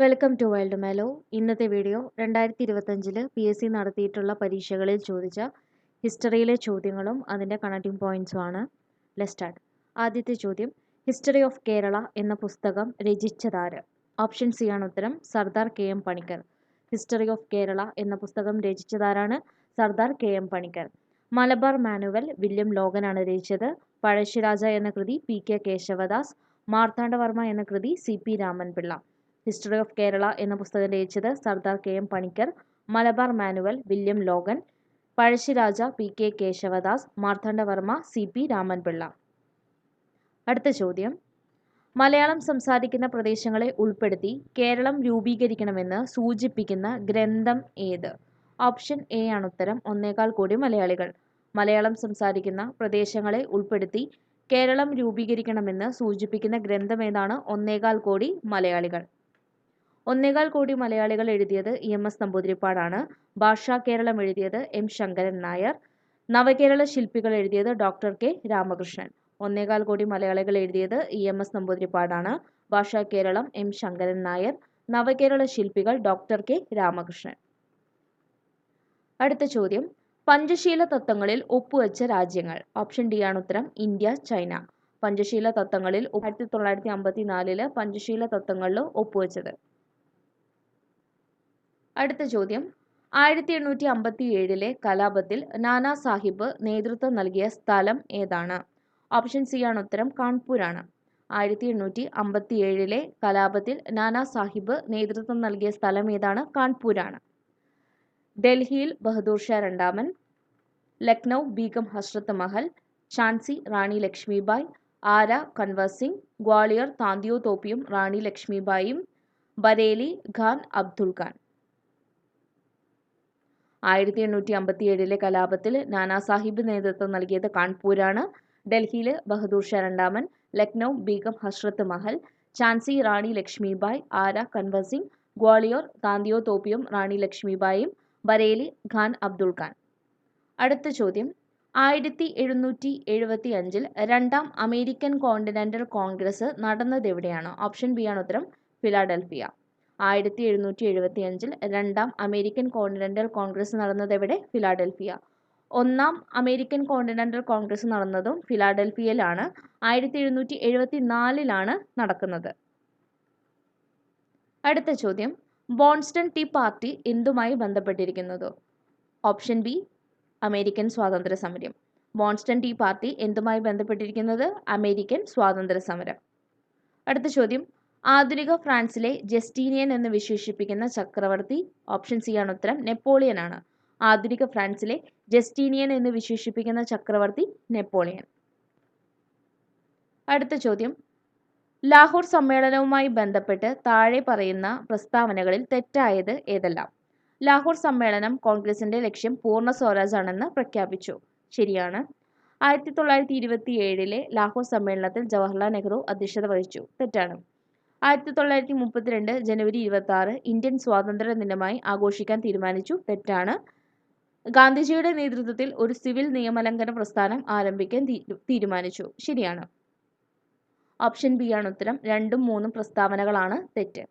Welcome to Wild Mellow. ഇന്നത്തെ video രണ്ടായിരത്തി ഇരുപത്തഞ്ചിൽ പി എസ് സി നടത്തിയിട്ടുള്ള പരീക്ഷകളിൽ ചോദിച്ച ഹിസ്റ്ററിയിലെ ചോദ്യങ്ങളും അതിന്റെ കണക്റ്റിംഗ് പോയിന്റ്സുമാണ് സ്റ്റാർട്ട് ആദ്യത്തെ ചോദ്യം ഹിസ്റ്ററി ഓഫ് കേരള എന്ന പുസ്തകം രചിച്ചതാര്? ഓപ്ഷൻ സി ആണ് ഉത്തരം Sardar K M Panikkar. History of Kerala എന്ന പുസ്തകം രചിച്ചതാരാണ്? Sardar K M Panikkar. Malabar manual William ലോഗനാണ് രചിച്ചത്. പഴശ്ശിരാജ എന്ന കൃതി പി കെ കേശവദാസ് മാർത്താണ്ഡവർമ്മ എന്ന കൃതി C P Ramanpillai. History of Kerala എന്ന പുസ്തകം രചിച്ചത് Sardar K M Panikkar Malabar manual William Logan Pazhassiraja P K Kesavadas Marthandavarma C P Ramanpillai. അടുത്ത ചോദ്യം. മലയാളം സംസാരിക്കുന്ന പ്രദേശങ്ങളെ ഉൾപ്പെടുത്തി കേരളം രൂപീകരിക്കണമെന്ന് സൂചിപ്പിക്കുന്ന ഗ്രന്ഥം ഏത്? ഓപ്ഷൻ എ ആണ് ഉത്തരം. ഒന്നേകാൽ കോടി മലയാളികൾ. മലയാളം സംസാരിക്കുന്ന പ്രദേശങ്ങളെ ഉൾപ്പെടുത്തി കേരളം രൂപീകരിക്കണമെന്ന് സൂചിപ്പിക്കുന്ന ഗ്രന്ഥം ഏതാണ്? ഒന്നേകാൽ കോടി മലയാളികൾ. ഒന്നേകാൽ കോടി മലയാളികൾ എഴുതിയത് ഇ എം എസ് നമ്പൂതിരിപ്പാടാണ്. ഭാഷാ കേരളം എഴുതിയത് എം ശങ്കരൻ നായർ. നവകേരള ശില്പികൾ എഴുതിയത് ഡോക്ടർ കെ രാമകൃഷ്ണൻ. ഒന്നേകാൽ കോടി മലയാളികൾ എഴുതിയത് ഇ എം എസ് നമ്പൂതിരിപ്പാടാണ്. ഭാഷാ കേരളം എം ശങ്കരൻ നായർ. നവകേരള ശില്പികൾ ഡോക്ടർ കെ രാമകൃഷ്ണൻ. അടുത്ത ചോദ്യം. പഞ്ചശീല തത്വങ്ങളിൽ ഒപ്പുവെച്ച രാജ്യങ്ങൾ. ഓപ്ഷൻ ഡി ആണ് ഉത്തരം. India China. പഞ്ചശീല തത്വങ്ങളിൽ ആയിരത്തി തൊള്ളായിരത്തി അമ്പത്തി നാലിൽ പഞ്ചശീല തത്വങ്ങളിൽ ഒപ്പുവെച്ചത്. അടുത്ത ചോദ്യം. ആയിരത്തി എണ്ണൂറ്റി അമ്പത്തി ഏഴിലെ കലാപത്തിൽ നാനാ സാഹിബ് നേതൃത്വം നൽകിയ സ്ഥലം ഏതാണ്? ഓപ്ഷൻ സി ആണ് ഉത്തരം കാൺപൂരാണ്. ആയിരത്തി എണ്ണൂറ്റി അമ്പത്തി ഏഴിലെ കലാപത്തിൽ നാനാ സാഹിബ് നേതൃത്വം നൽകിയ സ്ഥലം ഏതാണ്? കാൺപൂരാണ്. ഡൽഹിയിൽ ബഹദൂർ ഷാ രണ്ടാമൻ ലക്നൗ ബീഗം ഹസ്രത്ത് മഹൽ ഝാൻസി റാണി ലക്ഷ്മിബായ് ആര കൻവർ സിംഗ് ഗ്വാളിയർ താന്തിയോ തോപ്പിയും റാണി ലക്ഷ്മിബായും ബരേലി ഖാൻ അബ്ദുൾ ഖാൻ. ആയിരത്തി എണ്ണൂറ്റി അമ്പത്തി ഏഴിലെ കലാപത്തിൽ നാനാസാഹിബ് നേതൃത്വം നൽകിയത് കാൺപൂരാണ്. ഡൽഹിയിൽ ബഹദൂർ ഷാ രണ്ടാമൻ ലക്നൗ ബീഗം ഹസ്രത്ത് മഹൽ ഝാൻസി റാണി ലക്ഷ്മിബായ് ആര കൻവർ സിംഗ് ഗ്വാളിയോർ താന്തിയോ തോപ്പിയും റാണി ലക്ഷ്മിബായും ബരേലി ഖാൻ അബ്ദുൾ ഖാൻ. അടുത്ത ചോദ്യം. ആയിരത്തി എഴുന്നൂറ്റി എഴുപത്തി അഞ്ചിൽ രണ്ടാം അമേരിക്കൻ കോണ്ടിനെന്റൽ കോൺഗ്രസ് നടന്നത് എവിടെയാണ് ഓപ്ഷൻ ബി ആണ് ഉത്തരം ഫിലാഡൽഫിയ. ആയിരത്തി എഴുന്നൂറ്റി എഴുപത്തി അഞ്ചിൽ രണ്ടാം അമേരിക്കൻ കോണ്ടിനെന്റൽ കോൺഗ്രസ് നടന്നത് എവിടെ ഫിലാഡൽഫിയ. ഒന്നാം അമേരിക്കൻ കോണ്ടിനെന്റൽ കോൺഗ്രസ് നടന്നതും ഫിലാഡൽഫിയയിലാണ്. ആയിരത്തി എഴുന്നൂറ്റി എഴുപത്തി നാലിലാണ് നടക്കുന്നത്. അടുത്ത ചോദ്യം. ബോൺസ്റ്റൺ ടീ പാർട്ടി എന്തുമായി ബന്ധപ്പെട്ടിരിക്കുന്നത്? ഓപ്ഷൻ ബി അമേരിക്കൻ സ്വാതന്ത്ര്യ സമരം ബോൺസ്റ്റൺ ടീ പാർട്ടി എന്തുമായി ബന്ധപ്പെട്ടിരിക്കുന്നത്? അമേരിക്കൻ സ്വാതന്ത്ര്യ സമരം അടുത്ത ചോദ്യം. ആധുനിക ഫ്രാൻസിലെ ജസ്റ്റീനിയൻ എന്ന് വിശേഷിപ്പിക്കുന്ന ചക്രവർത്തി ഓപ്ഷൻ സി ആണ് ഉത്തരം നെപ്പോളിയൻ ആണ് ആധുനിക ഫ്രാൻസിലെ ജസ്റ്റീനിയൻ എന്ന് വിശേഷിപ്പിക്കുന്ന ചക്രവർത്തി നെപ്പോളിയൻ. അടുത്ത ചോദ്യം. ലാഹോർ സമ്മേളനവുമായി ബന്ധപ്പെട്ട് താഴെ പറയുന്ന പ്രസ്താവനകളിൽ തെറ്റായത് ഏതെല്ലാം? ലാഹോർ സമ്മേളനം കോൺഗ്രസിന്റെ ലക്ഷ്യം പൂർണ സ്വരാജ് ആണെന്ന് പ്രഖ്യാപിച്ചു. ശരിയാണ്. ആയിരത്തി തൊള്ളായിരത്തി ഇരുപത്തി ഏഴിലെ ലാഹോർ സമ്മേളനത്തിൽ ജവഹർലാൽ നെഹ്റു അധ്യക്ഷത വഹിച്ചു. തെറ്റാണ്. ആയിരത്തി തൊള്ളായിരത്തി മുപ്പത്തിരണ്ട് ജനുവരി ഇരുപത്തി ഇന്ത്യൻ സ്വാതന്ത്ര്യ ദിനമായി ആഘോഷിക്കാൻ തീരുമാനിച്ചു. തെറ്റാണ്. ഗാന്ധിജിയുടെ നേതൃത്വത്തിൽ ഒരു സിവിൽ നിയമലംഘന പ്രസ്ഥാനം ആരംഭിക്കാൻ തീരുമാനിച്ചു. ശരിയാണ്. ഓപ്ഷൻ ബി ആണ് ഉത്തരം. രണ്ടും മൂന്നും പ്രസ്താവനകളാണ് തെറ്റ്.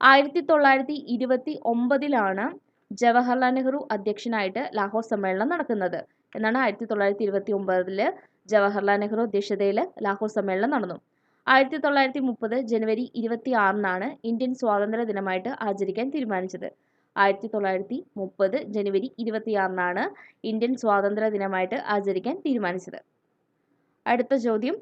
ആയിരത്തി തൊള്ളായിരത്തി ഇരുപത്തി ഒമ്പതിലാണ് ജവഹർലാൽ നെഹ്റു അധ്യക്ഷനായിട്ട് ലാഹോർ സമ്മേളനം നടക്കുന്നത്. എന്നാണ് ആയിരത്തി തൊള്ളായിരത്തി ഇരുപത്തി ഒമ്പതിൽ ജവഹർലാൽ നെഹ്റു അധ്യക്ഷതയിൽ ലാഹോർ സമ്മേളനം നടന്നു. ആയിരത്തി തൊള്ളായിരത്തി മുപ്പത് ജനുവരി ഇരുപത്തി ആറിനാണ് ഇന്ത്യൻ സ്വാതന്ത്ര്യ ദിനമായിട്ട് ആചരിക്കാൻ തീരുമാനിച്ചത്. ആയിരത്തി തൊള്ളായിരത്തി മുപ്പത് ജനുവരി ഇരുപത്തിയാറിനാണ് ഇന്ത്യൻ സ്വാതന്ത്ര്യ ദിനമായിട്ട് ആചരിക്കാൻ തീരുമാനിച്ചത്. അടുത്ത ചോദ്യം.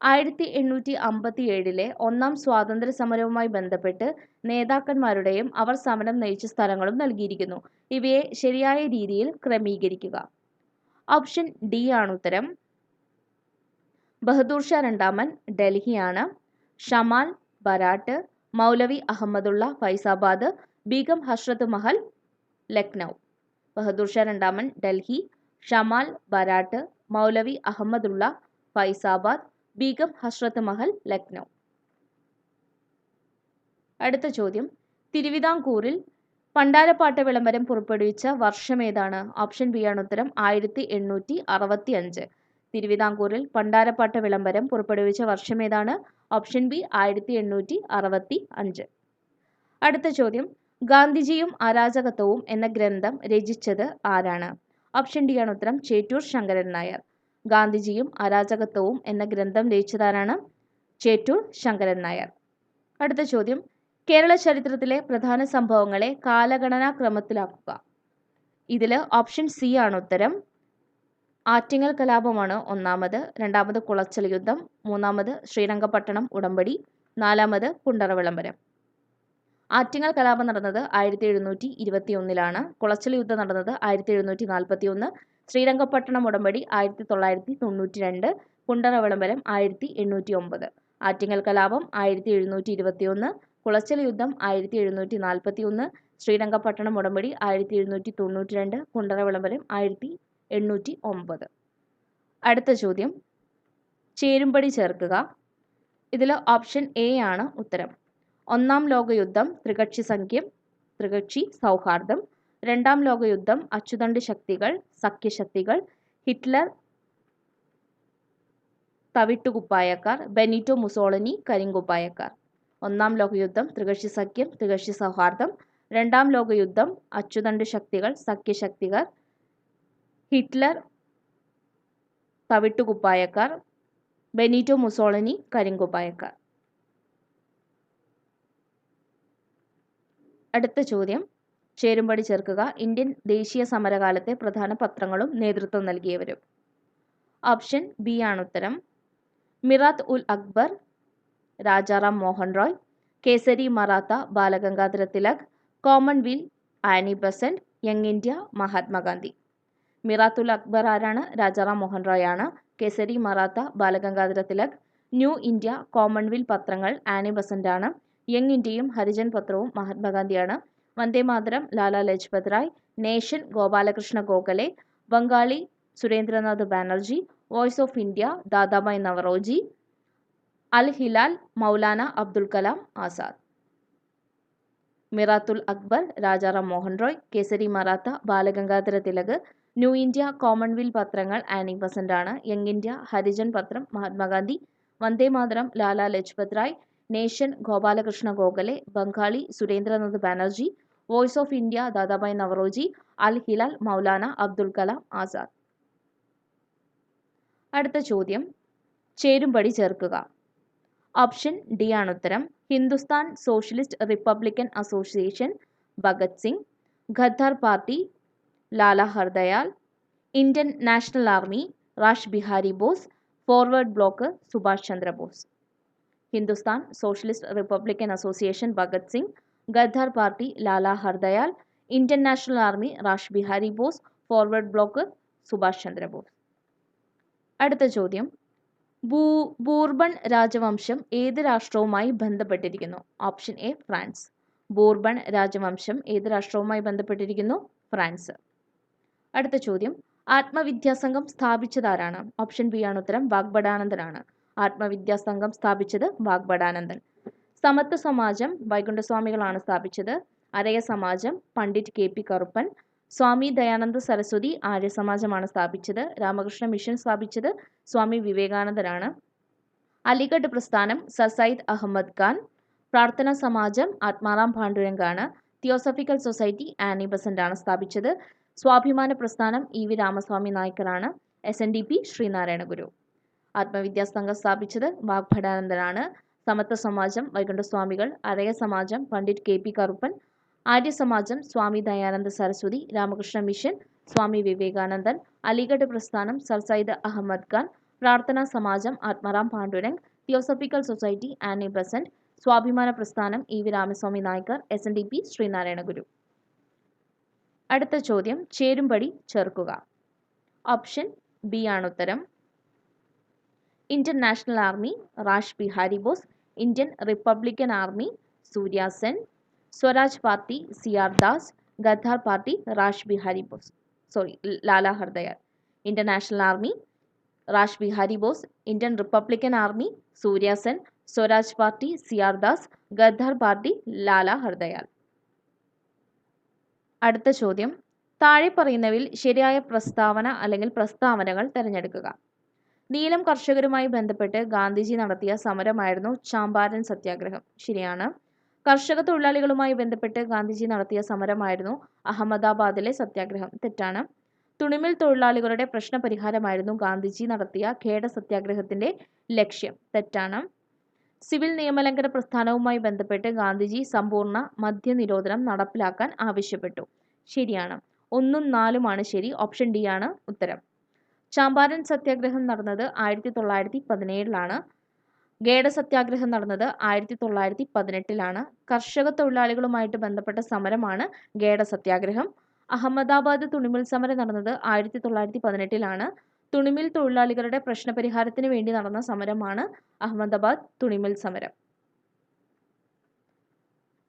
ആയിരത്തി എണ്ണൂറ്റി അമ്പത്തി ഏഴിലെ ഒന്നാം സ്വാതന്ത്ര്യ സമരവുമായി ബന്ധപ്പെട്ട് നേതാക്കന്മാരുടെയും അവർ സമരം നയിച്ച സ്ഥലങ്ങളും നൽകിയിരിക്കുന്നു. ഇവയെ ശരിയായ രീതിയിൽ ക്രമീകരിക്കുക. ഓപ്ഷൻ ഡി ആണ് ഉത്തരം ബഹദൂർ ഷാ രണ്ടാമൻ ഡൽഹിയാണ്. ഷമാൽ ബരാട്ട് മൗലവി അഹമ്മദുള്ള ഫൈസാബാദ് ബീഗം ഹഷ്രത്ത് മഹൽ ലക്നൗ. ബഹദൂർ ഷാ രണ്ടാമൻ ഡൽഹി. ഷമാൽ ബരാട്ട് മൗലവി അഹമ്മദുള്ള ഫൈസാബാദ് ബീഗം ഹസ്രത്ത് മഹൽ ലക്നൗ. അടുത്ത ചോദ്യം. തിരുവിതാംകൂറിൽ പണ്ടാരപ്പാട്ട് വിളംബരം പുറപ്പെടുവിച്ച വർഷം ഏതാണ്? ഓപ്ഷൻ ബി ആണ് ഉത്തരം ആയിരത്തി എണ്ണൂറ്റി അറുപത്തി അഞ്ച് തിരുവിതാംകൂറിൽ പണ്ടാരപ്പാട്ട് വിളംബരം പുറപ്പെടുവിച്ച വർഷം ഏതാണ്? ഓപ്ഷൻ ബി ആയിരത്തി എണ്ണൂറ്റി അറുപത്തി അഞ്ച് അടുത്ത ചോദ്യം. ഗാന്ധിജിയും അരാജകത്വവും എന്ന ഗ്രന്ഥം രചിച്ചത് ആരാണ്? ഓപ്ഷൻ ഡി ആണ് ഉത്തരം. ചേറ്റൂർ ശങ്കരൻ നായർ. ഗാന്ധിജിയും അരാജകത്വവും എന്ന ഗ്രന്ഥം രചിച്ചതാരാണ്? ചേറ്റൂർ ശങ്കരൻ നായർ. അടുത്ത ചോദ്യം. കേരള ചരിത്രത്തിലെ പ്രധാന സംഭവങ്ങളെ കാലഗണനാ ക്രമത്തിലാക്കുക. ഇതിൽ ഓപ്ഷൻ സി ആണ് ഉത്തരം. ആറ്റിങ്ങൽ കലാപമാണ് ഒന്നാമത് രണ്ടാമത് കുളച്ചൽ യുദ്ധം മൂന്നാമത് ശ്രീരംഗപട്ടണം ഉടമ്പടി നാലാമത് കുണ്ടറ വിളംബരം. ആറ്റിങ്ങൽ കലാപം നടന്നത് ആയിരത്തി എഴുന്നൂറ്റി ഇരുപത്തി ഒന്നിലാണ് കുളച്ചൽ യുദ്ധം നടന്നത് ആയിരത്തി എഴുന്നൂറ്റി നാൽപ്പത്തി ഒന്ന് ശ്രീരംഗപട്ടണം ഉടമ്പടി ആയിരത്തി തൊള്ളായിരത്തി തൊണ്ണൂറ്റി രണ്ട് കുണ്ടറ വിളംബരം ആയിരത്തി എണ്ണൂറ്റി ഒമ്പത് ആറ്റിങ്ങൽ കലാപം ആയിരത്തി എഴുന്നൂറ്റി ഇരുപത്തി ഒന്ന് കുളച്ചൽ യുദ്ധം ആയിരത്തി എഴുന്നൂറ്റി നാൽപ്പത്തി ഒന്ന് ശ്രീരംഗപട്ടണം ഉടമ്പടി ആയിരത്തി എഴുന്നൂറ്റി തൊണ്ണൂറ്റി രണ്ട് കുണ്ടറ വിളംബരം ആയിരത്തി എണ്ണൂറ്റി ഒമ്പത് അടുത്ത ചോദ്യം. ചേരുംപടി ചേർക്കുക. ഇതിൽ ഓപ്ഷൻ എ ആണ് ഉത്തരം. ഒന്നാം ലോകയുദ്ധം ത്രികക്ഷി സംഖ്യം ത്രികക്ഷി സൗഹാർദ്ദം. രണ്ടാം ലോകയുദ്ധം അച്ചുതണ്ട് ശക്തികൾ സഖ്യശക്തികൾ ഹിറ്റ്ലർ തവിട്ടുകുപ്പായക്കാർ ബെനിറ്റോ മുസോളനി കരിങ്കുപ്പായക്കാർ. ഒന്നാം ലോകയുദ്ധം ത്രികക്ഷി സഖ്യം ത്രികക്ഷി സൗഹാർദ്ദം. രണ്ടാം ലോകയുദ്ധം അച്ചുതണ്ട് ശക്തികൾ സഖ്യശക്തികൾ ഹിറ്റ്ലർ തവിട്ടുകുപ്പായക്കാർ ബെനീറ്റോ മുസോളിനി കരിങ്കുപ്പായക്കാർ അടുത്ത ചോദ്യം. ചേരുംപടി ചേർക്കുക. ഇന്ത്യൻ ദേശീയ സമരകാലത്തെ പ്രധാന പത്രങ്ങളും നേതൃത്വം നൽകിയവരും. ഓപ്ഷൻ ബി ആണ് ഉത്തരം. Mirat ul Akbar Rajaram Mohan Roy Kesari Maratha Balagangadhara Tilak commonwealth Annie Besant young India Mahatmagandhi. Miratul Akbar ആരാണ്? രാജാറാം മോഹൻ റോയ് ആണ്. Kesari Maratha Balagangadhara Tilak new India commonwealth പത്രങ്ങൾ ആനി ബസന്റ് ആണ്. യങ് ഇന്ത്യയും ഹരിജൻ പത്രവും മഹാത്മാഗാന്ധിയാണ് Vande Mataram Lala Lajpat Rai nation Gopalakrishna Gokhale Bengali Surendranath Banerjee voice of India Dadabhai Naoroji Al Hilal Maulana Abdul Kalam Azad. Miratul Akbar Rajaram Mohan Roy Kesari Maratha Balagangadhara Tilak new India commonwealth പത്രങ്ങൾ ആനി ബസന്റ് ആണ്. യങ് ഇന്ത്യ ഹരിജൻ പത്രം Mahatmagandhi Vande Mataram Lala Lajpat Rai nation Gopalakrishna Gokhale Bengali Surendranath Banerjee voice of India Dadabhai Naoroji Al Hilal Maulana Abdul Kalam Azad. അടുത്ത ചോദ്യം. ചേരുംപടി ചേർക്കുക. ഓപ്ഷൻ ഡി ആണ് ഉത്തരം. Hindustan socialist republican association Bhagat Singh. ഖദ്ദാർ party Lala Hardayal Indian national army Rash Behari Bose forward bloc Subhash Chandrabose. Hindustan socialist republican association Bhagat Singh. Ghadar party Lala Hardayal. Indian national army Rash Behari Bose forward bloc Subhash Chandrabose. അടുത്ത ചോദ്യം. ബൂ Bourbon രാജവംശം ഏത് രാഷ്ട്രവുമായി ബന്ധപ്പെട്ടിരിക്കുന്നു? Option A France. ബൂർബൺ രാജവംശം ഏത് രാഷ്ട്രവുമായി ബന്ധപ്പെട്ടിരിക്കുന്നു? France. അടുത്ത ചോദ്യം. ആത്മവിദ്യാസംഘം സ്ഥാപിച്ചതാരാണ്? ഓപ്ഷൻ ബി ആണ് ഉത്തരം വാഗ്ബടാനന്ദനാണ് ആത്മവിദ്യാസംഘം സ്ഥാപിച്ചത് വാഗ്ബടാനന്ദൻ സമത്വ സമാജം വൈകുണ്ഠസ്വാമികളാണ് സ്ഥാപിച്ചത്. Araya Samajam Pandit K P Karuppan. സ്വാമി ദയാനന്ദ സരസ്വതി ആര്യ സമാജമാണ് സ്ഥാപിച്ചത്. രാമകൃഷ്ണ മിഷൻ സ്ഥാപിച്ചത് സ്വാമി വിവേകാനന്ദനാണ്. അലിഗഡ് പ്രസ്ഥാനം സർ സയ്യിദ് അഹമ്മദ് ഖാൻ. പ്രാർത്ഥനാ സമാജം ആത്മാറാം പാണ്ഡുരംഗാണ്. തിയോസഫിക്കൽ സൊസൈറ്റി ആനി ബസന്റ് ആണ് സ്ഥാപിച്ചത്. സ്വാഭിമാന പ്രസ്ഥാനം E V Ramaswamy നായ്ക്കറാണ്. S N D P Sreenarayana Guru. Atmavidyasangham സ്ഥാപിച്ചത് വാഗ്ഭടാനന്ദനാണ് Samathwa Samajam Vaikundaswamikal Araya Samajam Pandit K P Karuppan Arya Samajam Swami Dayananda Saraswati Ramakrishna mission Swami Vivekanandan Aligarh പ്രസ്ഥാനം sir Syed Ahmed Khan Prarthana Samajam Atmaram Pandurang theosophical society Annie Besant സ്വാഭിമാന പ്രസ്ഥാനം E V Ramaswamy Naicker S N D P Sreenarayana Guru. അടുത്ത ചോദ്യം ചേരുംപടി ചേർക്കുക. Option B ആണ് ഉത്തരം. Indian national army Rash Behari Bose Indian republican army Surya Sen Swaraj party C R Das Ghadar party Rash Behari Bose sorry Lala Hardayal Indian national army Rash Behari Bose Indian republican army Surya Sen Swaraj party C R Das Ghadar party Lala Hardayal അടുത്ത ചോദ്യം. താഴെ പറയുന്നവയിൽ ശരിയായ പ്രസ്താവന അല്ലെങ്കിൽ പ്രസ്താവനകൾ തിരഞ്ഞെടുക്കുക. നീലം കർഷകരുമായി ബന്ധപ്പെട്ട് ഗാന്ധിജി നടത്തിയ സമരമായിരുന്നു ചാമ്പാരൻ സത്യാഗ്രഹം. ശരിയാണ്. കർഷക തൊഴിലാളികളുമായി ബന്ധപ്പെട്ട് ഗാന്ധിജി നടത്തിയ സമരമായിരുന്നു അഹമ്മദാബാദിലെ സത്യാഗ്രഹം. തെറ്റാണ്. തുണിമിൽ തൊഴിലാളികളുടെ പ്രശ്നപരിഹാരമായിരുന്നു ഗാന്ധിജി നടത്തിയ ഖേഡ സത്യാഗ്രഹത്തിന്റെ ലക്ഷ്യം. തെറ്റാണ്. സിവിൽ നിയമലംഘന പ്രസ്ഥാനവുമായി ബന്ധപ്പെട്ട് ഗാന്ധിജി സമ്പൂർണ മദ്യനിരോധനം നടപ്പിലാക്കാൻ ആവശ്യപ്പെട്ടു. ശരിയാണ്. ഒന്നും നാലുമാണ് ശരി. ഓപ്ഷൻ ഡി ആണ് ഉത്തരം. ചാമ്പാരൻ സത്യാഗ്രഹം നടന്നത് ആയിരത്തി തൊള്ളായിരത്തി പതിനേഴിലാണ് ഗേഡ സത്യാഗ്രഹം നടന്നത് ആയിരത്തി തൊള്ളായിരത്തി പതിനെട്ടിലാണ് കർഷക തൊഴിലാളികളുമായിട്ട് ബന്ധപ്പെട്ട സമരമാണ് ഗേഡ സത്യാഗ്രഹം. അഹമ്മദാബാദ് തുണിമിൽ സമരം നടന്നത് ആയിരത്തി തൊള്ളായിരത്തി പതിനെട്ടിലാണ് തുണിമിൽ തൊഴിലാളികളുടെ പ്രശ്നപരിഹാരത്തിന് വേണ്ടി നടന്ന സമരമാണ് അഹമ്മദാബാദ് തുണിമിൽ സമരം.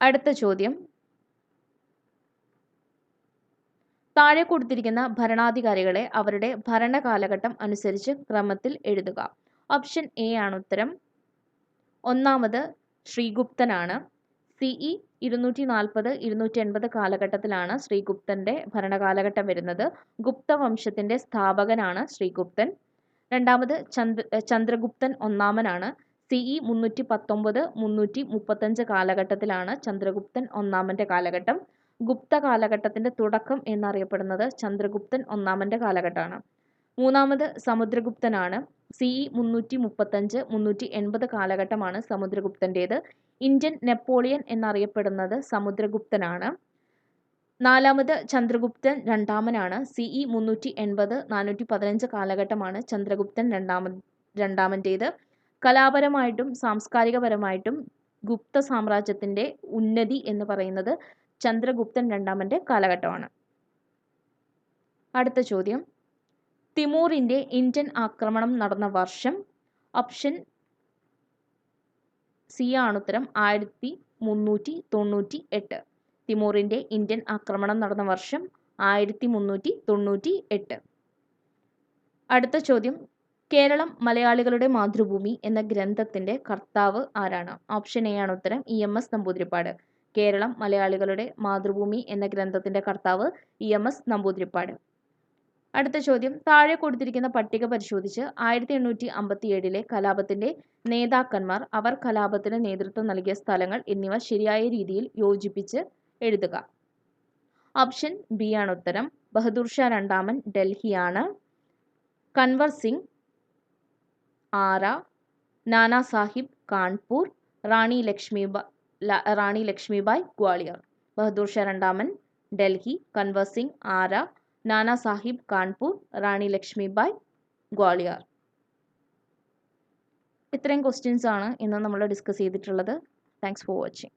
അടുത്ത ചോദ്യം. താഴെ കൊടുത്തിരിക്കുന്ന ഭരണാധികാരികളെ അവരുടെ ഭരണകാലഘട്ടം അനുസരിച്ച് ക്രമത്തിൽ എഴുതുക. ഓപ്ഷൻ എ ആണ് ഉത്തരം. ഒന്നാമത് ശ്രീഗുപ്തനാണ്. സിഇ ഇരുന്നൂറ്റി നാൽപ്പത് ഇരുന്നൂറ്റി എൺപത് കാലഘട്ടത്തിലാണ് ശ്രീഗുപ്തന്റെ ഭരണകാലഘട്ടം വരുന്നത്. ഗുപ്ത വംശത്തിന്റെ സ്ഥാപകനാണ് ശ്രീഗുപ്തൻ. രണ്ടാമത് ചന്ദ്ര ചന്ദ്രഗുപ്തൻ ഒന്നാമനാണ്. സി ഇ മുന്നൂറ്റി പത്തൊമ്പത് മുന്നൂറ്റി മുപ്പത്തഞ്ച് കാലഘട്ടത്തിലാണ് ചന്ദ്രഗുപ്തൻ ഒന്നാമന്റെ കാലഘട്ടം. ഗുപ്ത കാലഘട്ടത്തിന്റെ തുടക്കം എന്നറിയപ്പെടുന്നത് ചന്ദ്രഗുപ്തൻ ഒന്നാമന്റെ കാലഘട്ടമാണ്. മൂന്നാമത് സമുദ്രഗുപ്തനാണ്. സി ഇ മുന്നൂറ്റി മുപ്പത്തഞ്ച് മുന്നൂറ്റി എൺപത് കാലഘട്ടമാണ് സമുദ്രഗുപ്തന്റേത് ഇന്ത്യൻ നെപ്പോളിയൻ എന്നറിയപ്പെടുന്നത് സമുദ്രഗുപ്തനാണ്. നാലാമത് ചന്ദ്രഗുപ്തൻ രണ്ടാമനാണ്. സി ഇ മുന്നൂറ്റി എൺപത് നാനൂറ്റി പതിനഞ്ച് കാലഘട്ടമാണ് ചന്ദ്രഗുപ്തൻ രണ്ടാമ രണ്ടാമന്റേത് കലാപരമായിട്ടും സാംസ്കാരികപരമായിട്ടും ഗുപ്ത സാമ്രാജ്യത്തിന്റെ ഉന്നതി എന്ന് പറയുന്നത് ചന്ദ്രഗുപ്തൻ രണ്ടാമന്റെ കാലഘട്ടമാണ്. അടുത്ത ചോദ്യം. തിമൂറിന്റെ ഇന്ത്യൻ ആക്രമണം നടന്ന വർഷം ഓപ്ഷൻ സി ആണ് ഉത്തരം ആയിരത്തി മുന്നൂറ്റി തൊണ്ണൂറ്റി എട്ട്. തിമൂറിന്റെ ഇന്ത്യൻ ആക്രമണം നടന്ന വർഷം ആയിരത്തി മുന്നൂറ്റി തൊണ്ണൂറ്റി എട്ട്. അടുത്ത ചോദ്യം. കേരളം മലയാളികളുടെ മാതൃഭൂമി എന്ന ഗ്രന്ഥത്തിന്റെ കർത്താവ് ആരാണ്? ഓപ്ഷൻ എ ആണ് ഉത്തരം E M S Namboodiripad. Keralam മലയാളികളുടെ മാതൃഭൂമി എന്ന ഗ്രന്ഥത്തിന്റെ കർത്താവ് ഇ എം എസ് നമ്പൂതിരിപ്പാട്. അടുത്ത ചോദ്യം. താഴെ കൊടുത്തിരിക്കുന്ന പട്ടിക പരിശോധിച്ച് ആയിരത്തി എണ്ണൂറ്റി അമ്പത്തി ഏഴിലെ കലാപത്തിന്റെ നേതാക്കന്മാർ അവർ കലാപത്തിന് നേതൃത്വം നൽകിയ സ്ഥലങ്ങൾ എന്നിവ ശരിയായ രീതിയിൽ യോജിപ്പിച്ച് എഴുതുക. ഓപ്ഷൻ ബി ആണ് ഉത്തരം. ബഹദൂർ ഷാ രണ്ടാമൻ ഡൽഹിയാണ്. കൻവർ സിംഗ് ആറ. നാനാ സാഹിബ് കാൺപൂർ. റാണി ലക്ഷ്മി റാണി ലക്ഷ്മിബായ് ഗ്വാളിയർ. ബഹദൂർ ഷാ രണ്ടാമൻ ഡൽഹി. കൻവർ സിംഗ് ആര നാനാ സാഹിബ് കാൺപൂർ റാണി ലക്ഷ്മിബായ് ഗ്വാളിയർ. ഇത്രയും ക്വസ്റ്റ്യൻസ് ആണ് ഇന്ന് നമ്മൾ ഡിസ്കസ് ചെയ്തിട്ടുള്ളത്. Thanks for watching